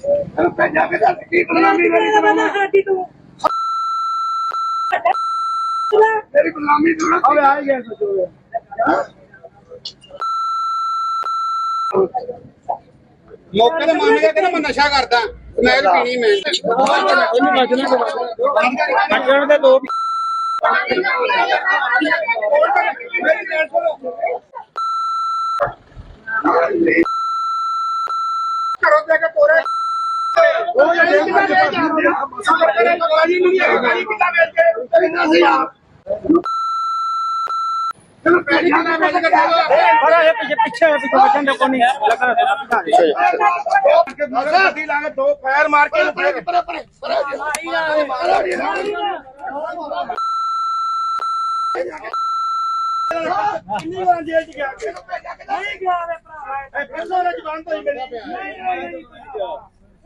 ਜਾ ਕੇ ਦੱਸ ਕੀ ਬਦਨਾਮੀ ਮੇਰੀ ਕਰਾਉਣਾ ਸਾਡੀ ਤੂੰ। ਮੇਰੀ ਬਦਨਾਮੀ ਤੂੰ ਨਾ ਅਬੇ ਆ ਗਿਆ ਸੋਚੋ ਮੌਕੇ ਤੇ ਮੰਨ ਗਿਆ ਕਿ ਮੈਂ ਨਸ਼ਾ ਕਰਦਾ ਮੈਂ ਪੀਣੀ ਮੈਂ ਉਹਨੂੰ ਬਚਣਾ। ਬਚਣ ਦੇ ਦੋ ਘਰੋਂ ਜਾ ਕੇ ਤੋਰੇ ਉਹ ਜਿਹੜੇ ਬੰਦੇ ਜਾਂਦੇ ਆ ਸਾਡਾ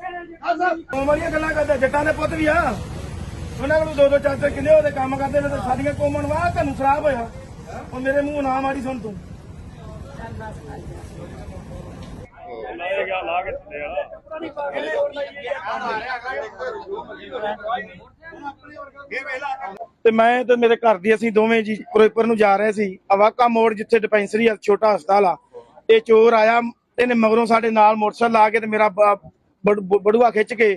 ਕਰੇ ਗਾਲੀ ਗੱਲਾਂ ਕਰਦੇ, ਜੱਟਾਂ ਦੇ ਪੁੱਤ ਵੀ ਆ। ਉਹਨਾਂ ਕੋਲ ਦੋ ਦੋ ਚਾਰ ਚਾਰ ਕਿੰਨੇ ਉਹਦੇ ਕੰਮ ਕਰਦੇ ਨੇ ਤੇ ਸਾਡੀਆਂ ਕੋਮਣ ਵਾਹ ਤੁਹਾਨੂੰ ਸ਼ਰਾਬ ਹੋਇਆ। ਉਹ ਮੇਰੇ ਮੂੰਹ ਨਾ ਮਾੜੀ ਸੁਣ ਤੂੰ। ਤੇ ਮੈਂ ਤੇ ਮੇਰੇ ਘਰ ਦੀ ਅਸੀਂ ਦੋਵੇਂ ਜੀ ਫਿਰੋਜ਼ਪੁਰ ਨੂੰ ਜਾ ਰਹੇ ਸੀ। ਅਵਾਕਾ ਮੋੜ ਜਿੱਥੇ ਡਿਪੈਂਸਰੀ ਆ, ਛੋਟਾ ਹਸਪਤਾਲ ਆ। ਇਹ ਚੋਰ ਆਇਆ, ਇਹਨੇ ਮਗਰੋਂ ਸਾਡੇ ਨਾਲ ਮੋਟਰਸਾਈਕਲ ਲਾ ਕੇ ਤੇ ਮੇਰਾ ਬੜੂਆ ਖਿੱਚ ਕੇ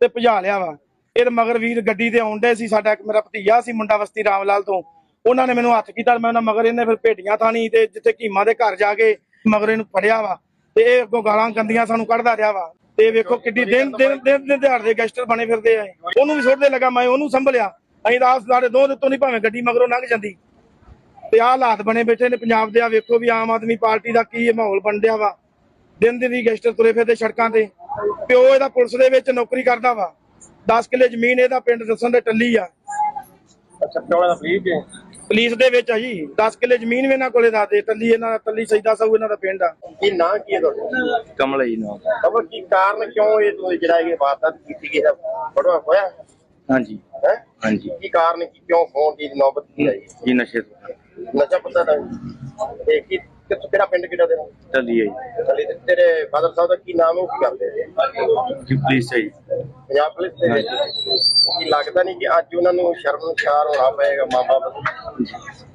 ਤੇ ਭਜਾ ਲਿਆ ਵਾ। ਇਹਦੇ ਮਗਰ ਵੀਰ ਗੱਡੀ ਤੇ ਆਉਂਦੇ ਸੀ, ਸਾਡਾ ਇੱਕ ਮੇਰਾ ਭਤੀਜਾ ਸੀ ਮੁੰਡਾ ਵਸਤੀ ਰਾਮ ਲਾਲ ਤੋਂ। ਉਹਨਾਂ ਨੇ ਮੈਨੂੰ ਹੱਥ ਕੀਤਾ ਮੈਂ ਉਹਨਾਂ ਮਗਰ ਇਹਨੇ ਫਿਰ ਭੇਟੀਆਂ ਥਾਣੀ ਤੇ ਜਿੱਥੇ ਕੀਮਾ ਦੇ ਘਰ ਜਾ ਕੇ ਮਗਰ ਇਹਨੂੰ ਫੜਿਆ ਵਾ। ਤੇ ਇਹ ਅੱਗੋਂ ਗਾਲਾਂ ਗੰਦੀਆਂ ਸਾਨੂੰ ਕੱਢਦਾ ਰਿਹਾ ਵਾ। ਤੇ ਵੇਖੋ ਕਿੱਡੀ ਦਿਨ ਦਿਨ ਦਿਨ ਦਿਨ ਦਿਹਾੜ ਦੇ ਗੈਸਟਰ ਬਣੇ ਫਿਰਦੇ ਆ ਉਹਨੂੰ ਵੀ ਸੁੱਟਦੇ ਲੱਗਾ, ਮੈਂ ਉਹਨੂੰ ਸੰਭਲਿਆ। ਅਸੀਂ ਤਾਂ ਆਪ ਸਾਡੇ ਦੋ ਦਿੱਤੋਂ ਤੋਂ ਨਹੀਂ ਭਾਵੇਂ ਗੱਡੀ ਮਗਰੋਂ ਲੰਘ ਜਾਂਦੀ। ਤੇ ਆਹ ਹਾਲਾਤ ਬਣੇ ਬੈਠੇ ਨੇ ਪੰਜਾਬ ਦੇ। ਆ ਵੇਖੋ ਵੀ ਆਮ ਆਦਮੀ ਪਾਰਟੀ ਦਾ ਕੀ ਮਾਹੌਲ ਬਣ ਰਿਹਾ ਵਾ। ਦਿਨ ਦਿਨ ਹੀ ਗੈਸਟਰ ਤੁਰੇ ਫਿਰਦੇ ਸੜਕਾਂ ਤੇ। ਪਿਓ ਇਹਦਾ ਪੁਲਿਸ ਦੇ ਵਿੱਚ ਨੌਕਰੀ ਕਰਦਾ ਵਾ। 10 ਕਿੱਲੇ ਜ਼ਮੀਨ ਇਹਦਾ ਪਿੰਡ ਦੱਸਣ ਦੇ ਟੱਲੀ ਆ। ਅੱਛਾ ਪਿਓ ਦਾ ਫਰੀਜ ਹੈ ਪੁਲਿਸ ਦੇ ਵਿੱਚ ਆ ਜੀ। 10 ਕਿੱਲੇ ਜ਼ਮੀਨ ਵੀ ਇਹਨਾਂ ਕੋਲੇ ਦਾ ਦੇ। ਟੱਲੀ ਇਹਨਾਂ ਦਾ ਟੱਲੀ ਸਜਦਾ ਸਭ ਇਹਨਾਂ ਦਾ ਪਿੰਡ ਆ। ਕੀ ਨਾਂ ਕੀ ਹੈ ਤੁਹਾਡਾ? ਕਮਲ ਜੀ ਨਾ। ਖਬਰ ਕੀ ਕਾਰਨ ਕਿਉਂ ਇਹ ਤੁਸੀਂ ਜਿਹੜਾ ਇਹ ਵਾਰਦਾਤ ਕੀਤੀ ਗਈ ਹੈ? ਬੜਵਾ ਹੋਇਆ? ਹਾਂਜੀ। ਹੈ? ਹਾਂਜੀ। ਕੀ ਕਾਰਨ ਕੀ ਕਿਉਂ ਫੋਨ ਦੀ ਨੌਬਤ ਕੀ ਆਈ? ਜੀ ਨਸ਼ੇ ਤੋਂ। ਨਸ਼ਾ ਪਤਾ ਤਾਂ ਇਹ ਕੀ ਕਿੱਥੋਂ ਕਿਹੜਾ ਪਿੰਡ ਕਿਹੜਾ ਦੇ ਚੱਲੀ ਹੈ ਜੀ। ਚਲੀ ਤੇ ਤੇਰੇ ਫਾਦਰ ਸਾਹਿਬ ਦਾ ਕੀ ਨਾਮ ਹੈ ਉਹ ਕੀ ਕਰਦੇ ਨੇ ਜੀ ਪੁਲਿਸ ਹੈ ਜੀ। ਪੰਜਾਬ ਪੁਲਿਸ ਦੇ ਵਿੱਚ? ਕੀ ਲੱਗਦਾ ਨਹੀਂ ਕਿ ਅੱਜ ਉਹਨਾਂ ਨੂੰ ਸ਼ਰਮਸ਼ਾਰ ਹੋਣਾ ਪਏਗਾ ਮਾਂ ਬਾਪ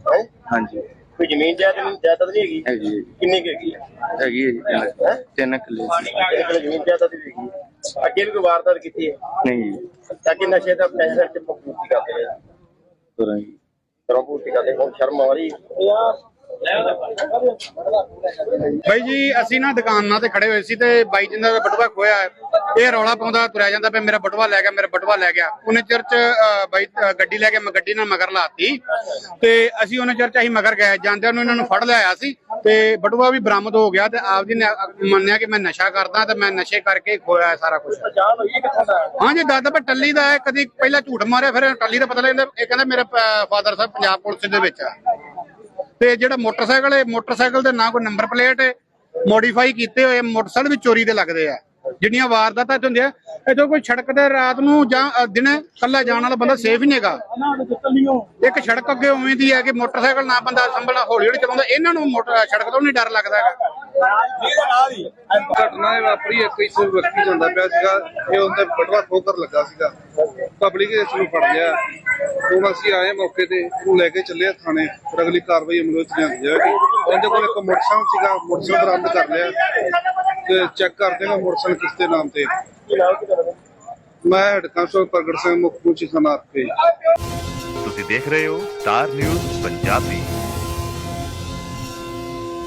ਹੈ? ਹਾਂਜੀ। ਕੋਈ ਜ਼ਮੀਨ ਜਾਇਦਾਦ ਜਾਇਦਾਦ ਨਹੀਂ ਹੈਗੀ? ਹੈਗੀ ਹੈ ਜੀ। ਕਿੰਨੀ ਕੁ ਹੈਗੀ ਹੈਗੀ ਹੈ ਤਿੰਨ- ਕਿੱਲੇ ਜ਼ਮੀਨ ਜਾਇਦਾਦ ਵੀ ਹੈਗੀ। ਅੱਗੇ ਵੀ ਕੋਈ ਵਾਰਦਾਤ ਕੀਤੀ ਹੈ? ਨਹੀਂ ਜੀ। ਤਾਂ ਕਿ ਨਸ਼ੇ ਦਾ ਪੈਸੇ ਤੇ ਪੂਰਤੀ ਕਰਦੇ ਤੁਰਾਂ ਜੀ ਕਰੋ ਪੂਰਤੀ ਕਰਦੇ ਹੁਣ ਸ਼ਰਮ ਆ ਰਹੀ ਬਾਈ ਜੀ, ਅਸੀਂ ਨਾ ਦੁਕਾਨਾਂ ਤੇ ਖੜੇ ਹੋਏ ਸੀ ਤੇ ਬਾਈ ਜਿੰਦਾ ਦਾ ਬਟੂਆ ਖੋਇਆ ਇਹ ਰੌਲਾ ਪਾਉਂਦਾ ਤੁਰਿਆ ਜਾਂਦਾ ਪਿਆ, ਮੇਰਾ ਬਟੂਆ ਲੈ ਗਿਆ, ਮੇਰਾ ਬਟੂਆ ਲੈ ਗਿਆ। ਉਹਨੇ ਚਿਰ ਚ ਬਾਈ ਗੱਡੀ ਲੈ ਕੇ ਮੈਂ, ਗੱਡੀ ਨਾਲ ਮਗਰ ਲਾਤੀ। ਤੇ ਅਸੀਂ ਉਹਨੇ ਚਿਰ ਚ ਅਸੀਂ ਮਗਰ ਗਏ, ਜਾਂਦਿਆਂ ਨੂੰ ਇਹਨਾਂ ਨੂੰ ਫੜ ਲਿਆਇਆ ਸੀ। ਤੇ ਬਟੂਆ ਵੀ ਬਰਾਮਦ ਹੋ ਗਿਆ ਤੇ ਆਪ ਜੀ ਨੇ ਮੰਨਿਆ ਕਿ ਮੈਂ ਨਸ਼ਾ ਕਰਦਾ ਤੇ ਮੈਂ ਨਸ਼ੇ ਕਰਕੇ ਖੋਇਆ ਸਾਰਾ ਕੁਝ ਹਾਂਜੀ ਦਾਦਾ ਪਰ ਟੱਲੀ ਦਾ ਹੈ ਕਦੀ ਪਹਿਲਾਂ ਝੂਠ ਮਾਰਿਆ, ਫਿਰ ਟੱਲੀ ਦਾ ਪਤਾ ਲੱਗਦਾ ਇਹ ਕਹਿੰਦਾ ਮੇਰੇ ਫਾਦਰ ਸਾਹਿਬ ਪੰਜਾਬ ਪੁਲਿਸ ਦੇ ਵਿੱਚ ਆ। ਤੇ ਜਿਹੜਾ ਮੋਟਰਸਾਈਕਲ ਹੈ ਮੋਟਰਸਾਈਕਲ ਦੇ ਨਾ ਕੋਈ ਨੰਬਰ ਪਲੇਟ ਹੈ ਮੋਡੀਫਾਈ ਕੀਤੇ ਹੋਏ ਮੋਟਰਸਾਈਕਲ ਵੀ ਚੋਰੀ ਦੇ ਲੱਗਦੇ ਆ। ਜਿਹੜੀਆਂ ਵਾਰਦਾਤਾਂ ਇੱਥੇ ਹੁੰਦੀਆਂ ਇਦੋਂ ਕੋਈ ਸੜਕ ਤੇ ਰਾਤ ਨੂੰ ਜਾਂ ਅ, ਦਿਨੇ ਕੱਲਾ ਜਾਣ ਵਾਲਾ ਬੰਦਾ ਸੇਫ ਹੀ ਨਹੀਂਗਾ ਇੱਕ ਸੜਕ ਅੱਗੇ ਉਵੇਂ ਦੀ ਹੈ ਕਿ ਮੋਟਰਸਾਈਕਲ ਨਾ ਬੰਦਾ ਸੰਭਲਣਾ ਹੌਲੀ ਹੌਲੀ ਚਲਾਉਂਦਾ ਇਹਨਾਂ ਨੂੰ ਮੋਟਰ ਸੜਕ ਤੋਂ ਨਹੀਂ ਡਰ ਲੱਗਦਾ ਹੈਗਾ। ਘਟਨਾ ਇਹ ਵਾਪਰੀ, ਇੱਕ ਇਸ ਵਿਅਕਤੀ ਜਾਂਦਾ ਪਿਆ ਸੀਗਾ, ਇਹ ਉਹਦੇ ਬਟਵਾ ਠੋਕਰ ਲੱਗਾ ਸੀਗਾ। ਪਬਲਿਕ ਇਸ ਨੂੰ ਫੜ ਲਿਆ। ਹੁਣ ਅਸੀਂ ਆਏ ਮੌਕੇ ਤੇ, ਇਹਨੂੰ ਲੈ ਕੇ ਚੱਲੇ ਆ ਥਾਣੇ, ਫਿਰ ਅਗਲੀ ਕਾਰਵਾਈ ਅਮਲ ਵਿੱਚ ਲਿਆਂਦੀ ਜਾਵੇਗੀ ਉਹਦੇ ਕੋਲ ਇੱਕ ਮੋਟਰਸਾਈਕਲ ਸੀਗਾ, ਮੋਟਰਸਾਈਕਲ ਬਰਾਮਦ ਕਰ ਲਿਆ। ਤੇ ਚੈੱਕ ਕਰਦੇ ਨਾ ਮੋਟਰਸਾਈਕਲ ਕਿਸ ਦੇ ਨਾਮ ਤੇ। ਮੈਂ ਹੈਡ ਕਾਂਸਟੇਬਲ ਪ੍ਰਗਟ ਸਿੰਘ ਮੁੱਖ ਮੁਚੀ ਤੇ ਤੁਸੀਂ ਦੇਖ ਰਹੇ ਹੋ ਸਟਾਰ ਨਿਊਜ਼ ਪੰਜਾਬੀ।